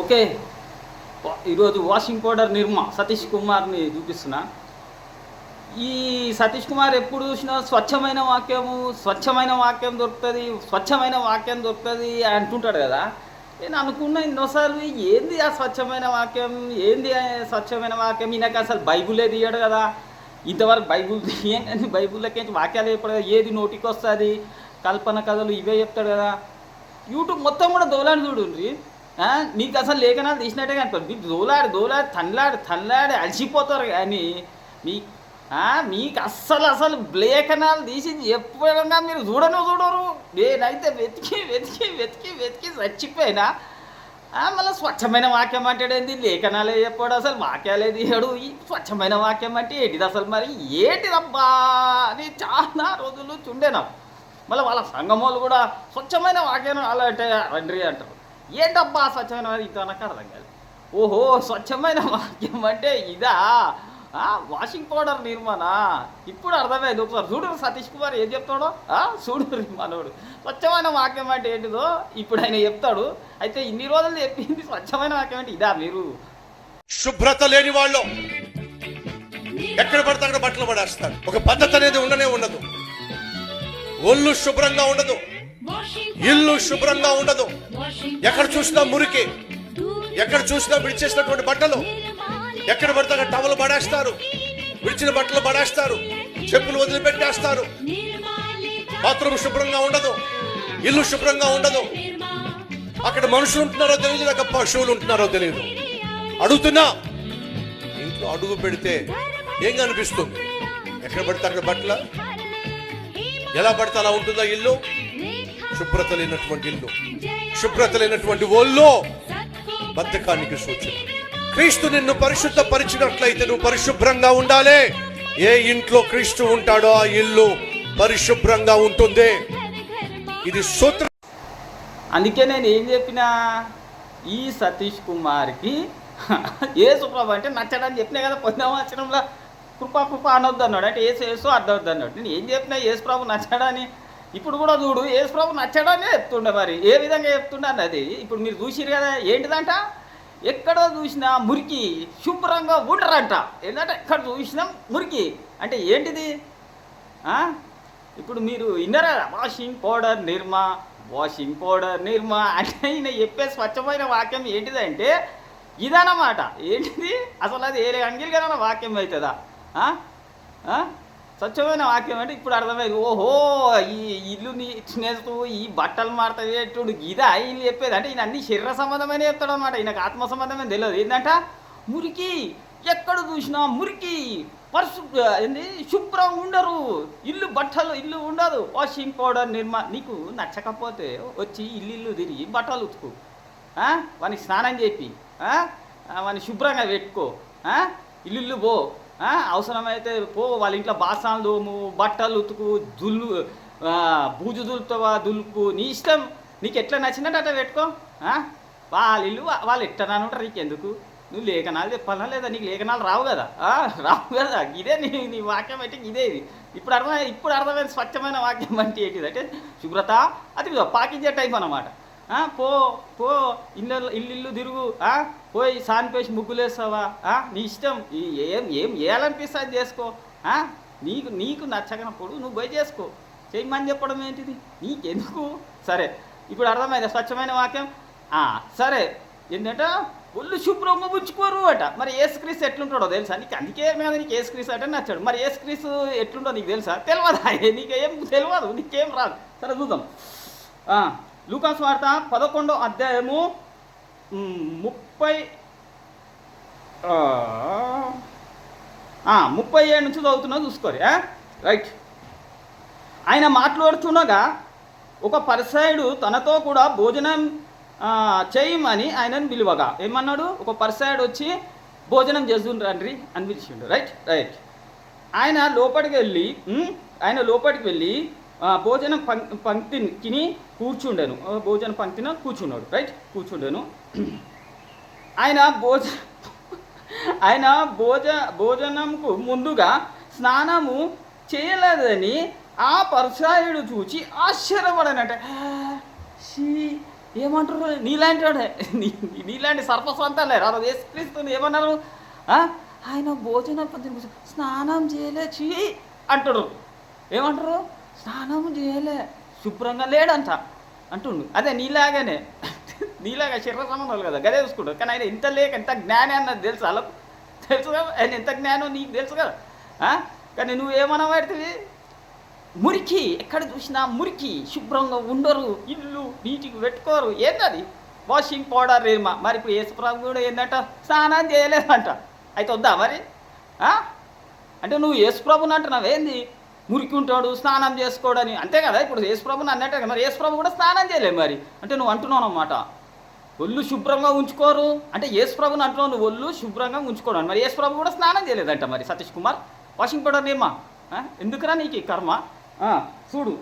Okay. ఈరోజు washing powder నిర్మా సతీష్ కుమార్ని చూపిస్తున్నా. ఈ సతీష్ కుమార్ ఎప్పుడు చూసినా స్వచ్ఛమైన వాక్యము స్వచ్ఛమైన వాక్యం దొరుకుతుంది స్వచ్ఛమైన వాక్యం దొరుకుతుంది అంటుంటాడు కదా. నేను అనుకున్న ఎన్నోసార్లు ఏంది ఆ స్వచ్ఛమైన వాక్యం ఏంది ఆ స్వచ్ఛమైన వాక్యం? ఈయనకి అసలు బైబులే తీయడు కదా. ఇంతవరకు బైబుల్ తీయని బైబుల్లోకి వాక్యాలు చెప్పాడు కదా ఏది నోటికి వస్తుంది కల్పన కథలు ఇవే చెప్తాడు కదా. యూట్యూబ్ మొత్తం కూడా దోలాడి చూడండి నీకు అసలు లేఖనాలు తీసినట్టే కనుకోండి. మీకు దోలాడు దోలాడు తన్లాడి తన్లాడి అలసిపోతారు కానీ మీ మీకు అస్సలు అసలు లేఖనాలు తీసి ఎప్పుడైనా మీరు చూడను చూడరు. నేనైతే వెతికి వెతికి వెతికి వెతికి చచ్చిపోయినా మళ్ళీ స్వచ్ఛమైన వాక్యం అంటాడేంది లేఖనాలే చెప్పాడు అసలు వాక్యాలే తీయడు. ఈ స్వచ్ఛమైన వాక్యం అంటే ఏంటిది అసలు మరి? ఏంటిదబ్బా అని చాలా రోజులు చుండే నాకు మళ్ళీ వాళ్ళ సంఘం వాళ్ళు కూడా స్వచ్ఛమైన వాక్యం అలా అంటే రండి అంటారు. ఏంటబ్బా స్వచ్ఛమైన వాక్యం ఇంకా నాకు అర్థం కాదు. ఓహో స్వచ్ఛమైన వాక్యం అంటే ఇదా? ఆ, వాషింగ్ పౌడర్ నిర్మాణ? ఇప్పుడు అర్థమైంది. ఒకసారి చూడు సతీష్ కుమార్ ఏం చెప్తాడో? ఆ, చూడు మనోడు స్వచ్ఛమైన వాక్యం అంటే ఏంటిదో ఇప్పుడు ఆయన చెప్తాడు. అయితే ఇన్ని రోజులు చెప్పింది స్వచ్ఛమైన వాక్యం అంటే ఇదా మీరు? శుభ్రత లేని వాళ్ళు ఎక్కడ పడితే అక్కడ బట్టలు పడేస్తారు. ఒక పద్ధతి అనేది ఉండనే ఉండదు. ఒళ్ళు శుభ్రంగా ఉండదు. ఇల్లు శుభ్రంగా ఉండదు. ఎక్కడ చూసినా మురికి ఎక్కడ చూసినా విడిచేసినటువంటి బట్టలు ఎక్కడ పడితే అక్కడ టవలు పడేస్తారు. విడిచిన బట్టలు పడేస్తారు చెప్పులు వదిలిపెట్టేస్తారు. బాత్రూమ్ శుభ్రంగా ఉండదు ఇల్లు శుభ్రంగా ఉండదు. అక్కడ మనుషులు ఉంటున్నారో తెలియదు లేక పశువులు ఉంటున్నారో తెలియదు. అడుగుతున్నా ఇంట్లో అడుగు పెడితే ఏం కనిపిస్తుంది? ఎక్కడ పడితే అక్కడ బట్టల? ఎలా పడితే అలా ఉంటుందా ఇల్లు? శుభ్రత లేనటువంటి ఇల్లు శుభ్రత లేనటువంటి ఒళ్ళు బద్ధకానికి సూచన. క్రీస్తు నిన్ను పరిశుద్ధ పరిచినట్లయితే నువ్వు పరిశుభ్రంగా ఉండాలి. ఏ ఇంట్లో క్రీస్తు ఉంటాడో ఆ ఇల్లు పరిశుభ్రంగా ఉంటుంది. ఇది సూత్ర అందుకే నేను ఏం చెప్పినా ఈ సతీష్ కుమార్కి ఏ అంటే నచ్చడని చెప్పినా కదా పొందాం వచ్చినంలో కృపా కృప అనొద్దు అన్నాడు అంటే ఏసు ఏసు అర్థవద్దు అన్నాడు నేను ఏం చెప్పినా ఏసు ప్రభు నచ్చడని ఇప్పుడు కూడా చూడు ఏసు ప్రభు నచ్చడనే చెప్తుండే మరి. ఏ విధంగా చెప్తుండే అన్నది? ఇప్పుడు మీరు చూసిరు కదా ఏంటిదంట? ఎక్కడ చూసినా మురికి శుభ్రంగా ఉండరంట. ఏంటంటే ఎక్కడ చూసినా మురికి. అంటే ఏంటిది? ఇప్పుడు మీరు విన్నారా? Washing powder Nirma washing powder Nirma అంటే ఈయన చెప్పే స్వచ్ఛమైన వాక్యం ఏంటిదంటే ఇదన్నమాట. ఏంటిది? అసలు అది ఏ కదా వాక్యం అవుతుందా? స్వచ్ఛమైన వాక్యం అంటే ఇప్పుడు అర్థమైంది. ఓహో ఈ ఇల్లు నేస్తూ ఈ బట్టలు మాడతాడు ఇదా ఈయన చెప్పేది అంటే ఈయన అన్ని శరీర సంబంధమైన చెప్తాడు అనమాట ఈయనకు ఆత్మ సంబంధమైన తెలియదు. ఏంటంట మురికి ఎక్కడ చూసినా మురికి పరిశు ఏంది? శుభ్రంగా ఉండరు. ఇల్లు బట్టలు ఇల్లు ఉండదు. వాషింగ్ పౌడర్ నిర్మా నీకు నచ్చకపోతే వచ్చి ఇల్లు ఇల్లు తిరిగి బట్టలు ఉతుకు. వానికి స్నానం చేపి. వాని శుభ్రంగా పెట్టుకో. ఇల్లు ఇల్లు పో. అవసరమైతే పో వాళ్ళ ఇంట్లో బాసాలు దోము బట్టలు ఉతుకు దుల్లు బూజు దులుపుతావా దులుపు. నీ ఇష్టం. నీకు ఎట్లా నచ్చినట్టు అట్లా పెట్టుకో. వాళ్ళు వాళ్ళ ఇల్లు వాళ్ళు ఎట్టనా ఉంటారు నీకెందుకు? నువ్వు లేఖనాలు చెప్పాలా లేదా? నీకు లేఖనాలు రావు కదా? ఆ, రావు కదా? ఇదే నీ నీ వాక్యం అంటే ఇదే ఇది. ఇప్పుడు అర్థమై ఇప్పుడు అర్థమైన స్వచ్ఛమైన వాక్యం అంటే ఏంటిది అంటే శుభ్రత అది పాకించే టైప్ అనమాట ఆ, పో పో ఇల్లు ఇల్లు ఇల్లు తిరుగు. ఆ, పోయి సానిపేసి ముగ్గులేసావా ఆ, నీ ఇష్టం. ఏం ఏం చేయాలనిపిస్తుంది అది చేసుకో. ఆ, నీకు నీకు పొడు నువ్వు పోయి చేసుకో. చేయమని చెప్పడం ఏంటిది? నీకెందుకు? సరే ఇప్పుడు అర్థమైంది? స్వచ్ఛమైన వాక్యం? ఆ, సరే. ఏంటంటే? ఒళ్ళు శుభ్రంగా ఉంచుకోరు అట. మరి ఏసుక్రీస్ ఎట్లుంటాడో తెలుసా? నీకు అందుకే మీద నీకు ఏసుక్రీస్ అంటే నచ్చాడు. మరి ఏసుక్రీస్ ఎట్లుంటో నీకు తెలుసా? తెలియదా నీకేం తెలియదు నీకేం రాదు. సరే చూద్దాం. లూకాస్ వార్త పదకొండో అధ్యాయము ముప్పై ముప్పై ఏడు నుంచి చదువుతున్నా చూసుకోరు రైట్ ఆయన మాట్లాడుతుండగా ఒక పరిసాయుడు తనతో కూడా భోజనం చేయమని ఆయనను పిలువగా. ఏమన్నాడు? ఒక పరిసాయుడు వచ్చి భోజనం చేస్తుండ్రండ్రి అని పిలిచిండు. రైట్ రైట్ ఆయన లోపలికి వెళ్ళి ఆయన లోపలికి వెళ్ళి భోజనం పంక్తిని తిని కూర్చుండెను. భోజన పంక్తిన కూర్చున్నాడు. రైట్? కూర్చుండెను. ఆయన భోజ ఆయన భోజ భోజనంకు ముందుగా స్నానము చేయలేదని ఆ పరుసాయుడు చూచి ఆశ్చర్యపడనట. షీ ఏమంటారు నీలాంటి వాడే నీ- నీలాంటి సర్పసంతాలే. రా వేసుక్రీస్తుంది ఏమన్నారు? ఆయన భోజనం స్నానం చేయలే చీ అంటారు ఏమంటారు స్నానం చేయలే. శుభ్రంగా లేడంట. అంటుండు. అదే నీలాగానే. నీలాగా శరీర సంబంధాలు కదా గదే చూసుకుంటాడు కానీ ఆయన ఇంత లేక ఎంత జ్ఞానం అన్నది తెలుసు అలా తెలుసు కదా? ఆయన ఎంత జ్ఞానం నీకు తెలుసు కదా? కానీ నువ్వు ఏమన్నా పడుతుంది మురికి. ఎక్కడ చూసినా మురికి. శుభ్రంగా ఉండరు. ఇల్లు నీటికి పెట్టుకోరు. ఏంటది వాషింగ్ పౌడర్ ఏమా? మరి ఇప్పుడు యేసుప్రభు కూడా ఏంటంట స్నానం చేయలేదంట. అయితే వద్దా మరి? అంటే నువ్వు యేసుప్రభుని అంటున్నావు ఏంది మురికి ఉంటాడు స్నానం చేసుకోడని. అంతే కదా? ఇప్పుడు యేసుప్రభుని అన్నట్టే కదా? మరి యేసుప్రభు కూడా స్నానం చేయలేదు మరి. అంటే నువ్వు అంటున్నావు అన్నమాట ఒళ్ళు శుభ్రంగా ఉంచుకోరు. అంటే యేసుప్రభుని అంటున్నావు నువ్వు ఒళ్ళు శుభ్రంగా ఉంచుకోవడం మరి యేసుప్రభు కూడా స్నానం చేయలేదంట మరి సతీష్ కుమార్. వాషింగ్ పౌడర్ నేమ్మా. ఎందుకురా నీకు కర్మ? చూడు.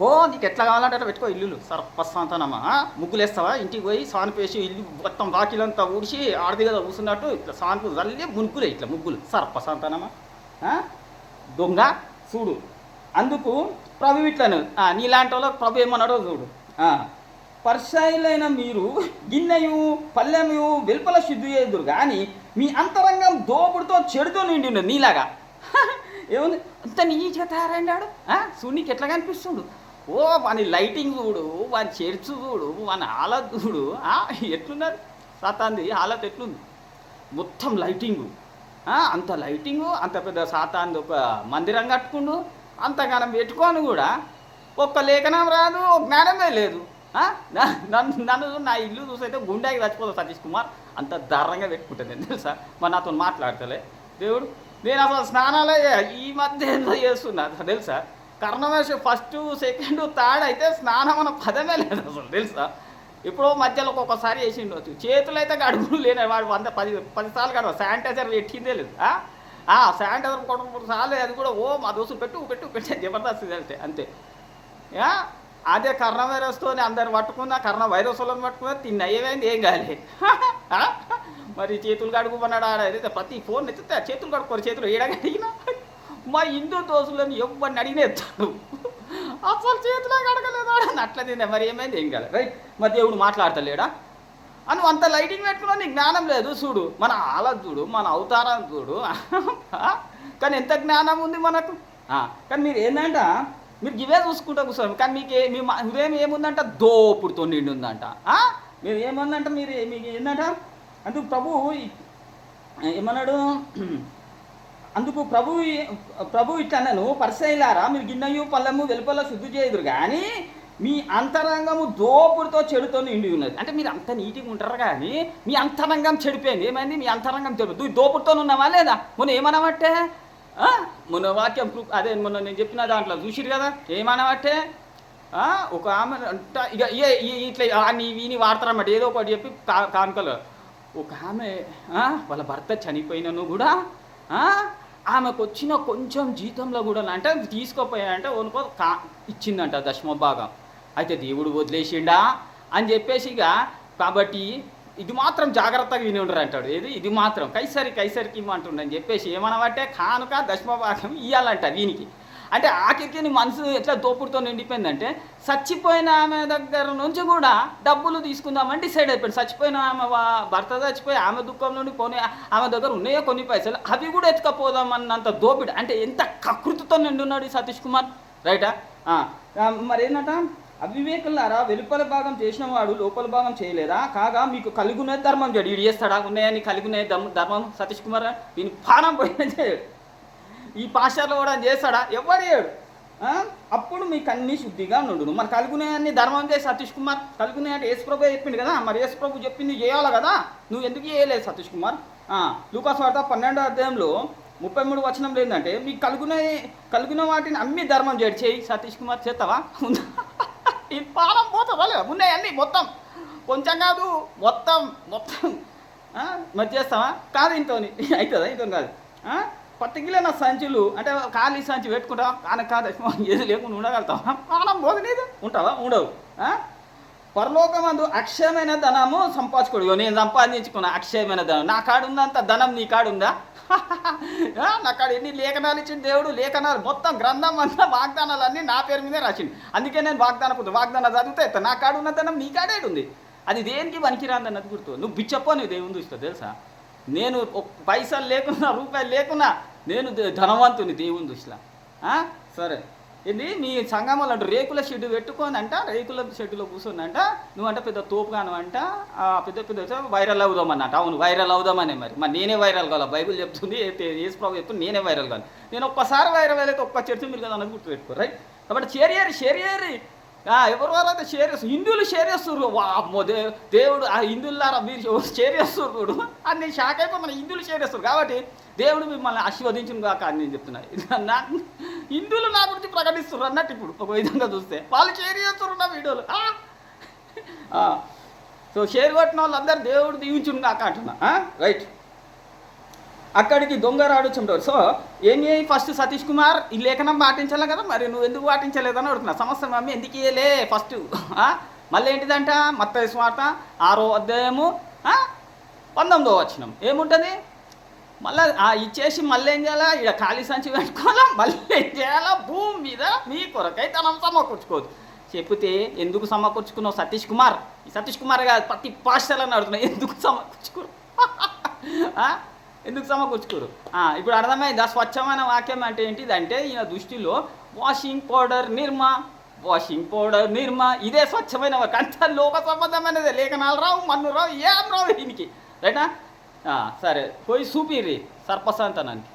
ఓ నీకు ఎట్లా కావాలంటే అట్లా పెట్టుకో ఇల్లు సర్పస్వాంతనమ్మా ముగ్గులు వేస్తావా ఇంటికి పోయి సానుపు వేసి ఇల్లు మొత్తం వాకిలంతా ఊడిసి ఆడది కదా కూర్చున్నట్టు ఇట్లా సానుపు జల్లి ముగ్గులే ఇట్లా ముగ్గులు. సర్పస్వాంతనమ్మా దొంగ చూడు. అందుకు ప్రభు ఇట్లను. నీలాంటి వాళ్ళకి ప్రభు ఏమన్నాడో చూడు. ఆ, మీరు గిన్నెయు పల్లెము వెలుపల శుద్ధి చేదురు కానీ మీ అంతరంగం దోపుడుతో చెడుతో నిండి ఉన్నది నీలాగా. ఏముంది? అంత నీట్గా తయారైనాడు సూర్యునికి ఎట్లా కనిపిస్తుడు ఓ వాని లైటింగ్ చూడు వాని చర్చ్ చూడు వాని హాలత్ చూడు. ఆ, ఎట్లున్నది? సాతాంది హాలత్ ఎట్లుంది? మొత్తం లైటింగు. అంత లైటింగు అంత పెద్ద సాతాంది ఒక మందిరం కట్టుకుండు అంతగానం పెట్టుకొని కూడా. ఒక్క లేఖనం రాదు ఒక జ్ఞానమే లేదు. నన్ను నన్ను నా ఇల్లు చూసైతే గుండెకి చచ్చిపోతా సతీష్ కుమార్. అంత దారుణంగా పెట్టుకుంటాను నేను తెలుసా? మరి నాతో మాట్లాడతలే. దేవుడు నేను అసలు స్నానాలే ఈ మధ్య ఏందో చేస్తున్నా తెలుసా? కర్ణమేష ఫస్ట్ సెకండ్ థర్డ్ అయితే స్నానం అన్న పదమే లేదు అసలు తెలుసా? ఎప్పుడో మధ్యలో ఒక్కొక్కసారి వేసిండు ఉండొచ్చు చేతులు అయితే గడుగులు లేని వాడు వంద పది పది సార్లు గడవ శానిటైజర్ పెట్టిందే లేదు. ఆ? శానిటైజర్ కొట్టు మూడు సార్లు అది కూడా ఓ మా దోస్తులు పెట్టు పెట్టు పెట్టే జబర్దస్త్ తెలితే అంతే అదే కరోనా వైరస్తో అందరు పట్టుకున్నా కరోనా వైరస్ వాళ్ళని పట్టుకున్నా తిన్న ఏమైంది ఏం కాలే. మరి చేతులు కడుగుమన్నాడు ఆడ ప్రతి ఫోన్ ఎత్తితే ఆ చేతులు కడుక్కోరు చేతులు ఏడగడిగినా మా హిందూ దోస్తులను ఎవరిని అడిగినా ఎత్తాడు. అసలు చేతిలో కడగలేదు ఆడ అట్లా తిందా మరి ఏమైంది? ఏం కదా రైట్ మరి దేవుడు మాట్లాడతలేడా? అను అంత లైటింగ్ పెట్టుకున్నా నీకు జ్ఞానం లేదు చూడు. మన ఆల చూడు మన అవతారం చూడు. కానీ ఎంత జ్ఞానం ఉంది మనకు? కానీ మీరు ఏంటంట మీరు ఇవే చూసుకుంటా కూర్చోండి. కానీ మీకు మీ మ- హృదయం ఏముందంట? దోపుడుతో నిండి ఉందంట మీరు ఏముందంట మీరు? మీకు ఏందంట? అందుకు ప్రభు ఏమన్నాడు? అందుకు ప్రభు ప్రభు ఇట్లా పరిశైలారా మీరు గిన్నెయు పళ్ళము వెలుపల శుద్ధి చేయదురు కానీ మీ అంతరంగము దోపుడుతో చెడుతో నిండి ఉన్నది. అంటే మీరు అంత నీటిగా ఉంటారు కానీ మీ అంతరంగం చెడిపోయింది. ఏమైంది? మీ అంతరంగం చెడు. నువ్వు దోపుడుతో ఉన్నావా లేదా? మొన్న ఏమనబట్టే? మొన్న వాక్యం అదే మొన్న నేను చెప్పిన దాంట్లో చూసిరు కదా? ఏమనబట్టే? ఒక ఆమె అంట ఇక ఇట్లా అని వీని వాడతారన్నమాట ఏదో ఒకటి చెప్పి కా కానుకలు. ఒక ఆమె వాళ్ళ భర్త చనిపోయినను కూడా ఆమెకు వచ్చిన కొంచెం జీతంలో కూడా అంటే తీసుకోపోయానంటే వనుకో కా ఇచ్చిందంట దశమ భాగం అయితే దేవుడు వదిలేసిండా? అని చెప్పేసి ఇక కాబట్టి ఇది మాత్రం జాగ్రత్తగా విని ఉండరు అంటాడు ఏది? ఇది మాత్రం. కైసరి కైసరికి ఇమ్మంటుండని చెప్పేసి ఏమనబట్టే కానుక దశమ భాగం ఇవ్వాలంట వీనికి. అంటే ఆఖరికి నీ మనసు ఎట్లా దోపుడుతో నిండిపోయిందంటే చచ్చిపోయిన ఆమె దగ్గర నుంచి కూడా డబ్బులు తీసుకుందామని డిసైడ్ అయిపోయింది. చచ్చిపోయిన ఆమె భర్త చచ్చిపోయి ఆమె దుఃఖం నుండి పోనీ ఆమె దగ్గర ఉన్నాయో కొన్ని పైసలు అవి కూడా ఎత్తుకపోదామన్నంత దోపిడి అంటే ఎంత కకృతితో నిండున్నాడు ఈ సతీష్ కుమార్ రైటా? మరి ఏంటంట అవివేకులారా వెలుపల భాగం చేసిన వాడు లోపల భాగం చేయలేదా? కాగా మీకు కలుగునే ధర్మం చేయడు ఇడు చేస్తాడా ఉన్నాయని కలుగునే ధర్మం సతీష్ కుమార్ దీని పానం పోయిన చేయడు. ఈ పాషాలో కూడా చేస్తాడా? ఎవడు చేయడు అప్పుడు మీకు అన్ని శుద్ధిగా నుండును. మరి కలుగునే అన్ని ధర్మం చేసి సతీష్ కుమార్ కలుగునే అంటే యేసుప్రభు చెప్పింది కదా? మరి యేసుప్రభు చెప్పింది చేయాలి కదా? నువ్వు ఎందుకు చేయలేదు సతీష్ కుమార్? లూకాస్ వార్త పన్నెండో అధ్యాయంలో ముప్పై మూడు వచనం ఏంటంటే మీకు కలుగునే కలుగున వాటిని అమ్మి ధర్మం చేయడు చేయి. సతీష్ కుమార్ చేస్తావా? ఈ పాలం పోతావా లేదా ఉన్నాయి అన్నీ మొత్తం. కొంచెం కాదు మొత్తం మొత్తం. మరి చేస్తావా? కాదు ఇంతో అవుతుందా ఇంతో కాదు. ఆ? నా సంచులు. అంటే ఖాళీ సంచి పెట్టుకుంటాం. కాన కాదు ఏది లేకుండా ఉండగలుగుతావా? మనం పోదు ఉంటావా? ఉండవు. పరలోకమందు అక్షయమైన ధనము సంపాదించుకోడు. నేను సంపాదించుకున్న అక్షయమైన ధనం. నా కాడు ఉన్నంత ధనం నీ కాడుందా? నా కాడ ఎన్ని లేఖనాలు ఇచ్చిన దేవుడు? లేఖనాలు మొత్తం గ్రంథం అంతా వాగ్దానాలన్నీ నా పేరు మీదే రాసిండు. అందుకే నేను వాగ్దాన వాగ్దానం చదివితే నా కాడున్న ధనం నీ కాడేడు ఉంది. అది దేనికి పనికిరాందని అన్నది గుర్తు. నువ్వు బిచ్చపో నువ్వు దేవుని చూస్తావు తెలుసా? నేను పైసలు లేకున్నా రూపాయలు లేకున్నా నేను ధనవంతుని దేవుని దృష్టిలో. సరే. ఇది మీ సంగమంలో అంట రేకుల షెడ్ పెట్టుకొని అంట రేకుల షెడ్డులో కూర్చొని అంట నువ్వంట పెద్ద తోపుగాను అంట ఆ పెద్ద పెద్ద వైరల్ అవుదామన్నట అవును వైరల్ అవుదామనే మరి. మరి నేనే వైరల్ కావాలి? బైబిల్ చెప్తుంది ఏసు ప్రభు చెప్తుంది నేనే వైరల్ కావాలి. నేను ఒక్కసారి వైరల్ అయితే ఒక్క చర్చ మీరు కదా అన్నది గుర్తుపెట్టుకో రైట్? కాబట్టి షేర్ చేయరు ఎవరు వాళ్ళైతే షేర్ చేస్తారు? హిందువులు షేర్ చేస్తారు వామ్మో దే దేవుడు ఆ హిందువులారా మీరు షేర్ చేస్తారు చూడు. అని నేను షాక్ అయిపోయి మన హిందువులు షేర్ చేస్తారు కాబట్టి దేవుడు మిమ్మల్ని ఆశీర్వదించును కాక అని నేను చెప్తున్నా. నా హిందువులు నా గురించి ప్రకటిస్తున్నారు అన్నట్టు ఇప్పుడు ఒక విధంగా చూస్తే. వాళ్ళు షేర్ చేస్తారు నా వీడియోలు. సో షేర్ కొట్టిన వాళ్ళందరూ దేవుడు దీవించును కాక అంటున్నా. రైట్. అక్కడికి దొంగ రాడు చెంటాడు సో ఏం చేయి? ఫస్ట్ సతీష్ కుమార్ ఈ లేఖనం పాటించాలి కదా? మరి నువ్వు ఎందుకు పాటించలేదని అడుగుతున్నా. సమస్య మమ్మీ ఎందుకు ఇయ్యలే? ఫస్ట్ మళ్ళీ ఏంటిదంట? మత్త స్వార్త ఆరో అధ్యాయము పంతొమ్మిదో వచ్చినాం ఏముంటుంది? మళ్ళీ ఆ ఇచ్చేసి మళ్ళీ ఏం చేయాలా? ఇక ఖాళీ సంచి పెట్టుకోవాలా? మళ్ళీ ఏం చేయాలా? భూమి మీద మీ కొరకై తనం సమకూర్చుకోవద్దు చెప్తే ఎందుకు సమకూర్చుకున్నావు సతీష్ కుమార్? ఈ సతీష్ కుమార్ కాదు ప్రతి పాఠశాలని అడుగుతున్నావు ఎందుకు సమకూర్చుకున్నావు? ఎందుకు సమకూర్చుకోరు? ఇప్పుడు అర్థమైందా? స్వచ్ఛమైన వాక్యం అంటే ఏంటిదంటే ఈయన దృష్టిలో washing powder Nirma washing powder Nirma ఇదే స్వచ్ఛమైన వాక్యం. అంత లోక సంబంధమైనదే. లేఖనాలు రావు మన్ను రావు ఏం రావు దీనికి. రైటా? సరే. పోయి చూపిర్రి సర్పసంతనానికి